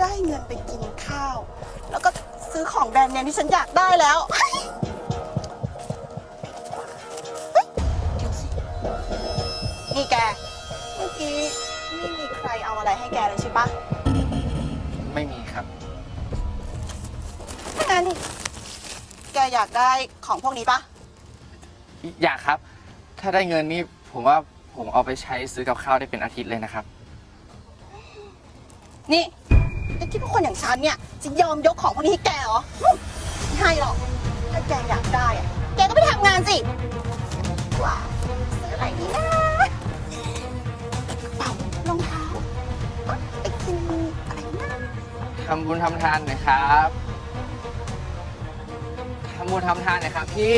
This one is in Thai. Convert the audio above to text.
ได้เงินไปกินข้าว แล้วก็ซื้อของแบรนด์เนมที่ฉันอยากได้แล้วเฮ้ยเฮ้ยเดี๋ยวสินี่แก เมื่อกี้ไม่มีใครเอาอะไรให้แกเลยใช่ปะไม่มีครับถ้างั้นแกอยากได้ของพวกนี้ปะอยากครับ ถ้าได้เงินนี่ผมว่าผมเอาไปใช้ซื้อกับข้าวได้เป็นอาทิตย์เลยนะครับ นี่แกคิดว่าคนอย่างฉันเนี่ยจะยอมยกของพวกนี้ให้แกเหรอไม่ให้หรอก ถ้าแกอยากได้อะแกก็ไปทำงานสิว้าวซื้ออะไรดีนะกระเป๋ารองเท้าไปกินอะไรนะทำบุญทำทานหน่อยครับ ทำบุญทำทานหน่อยครับพี่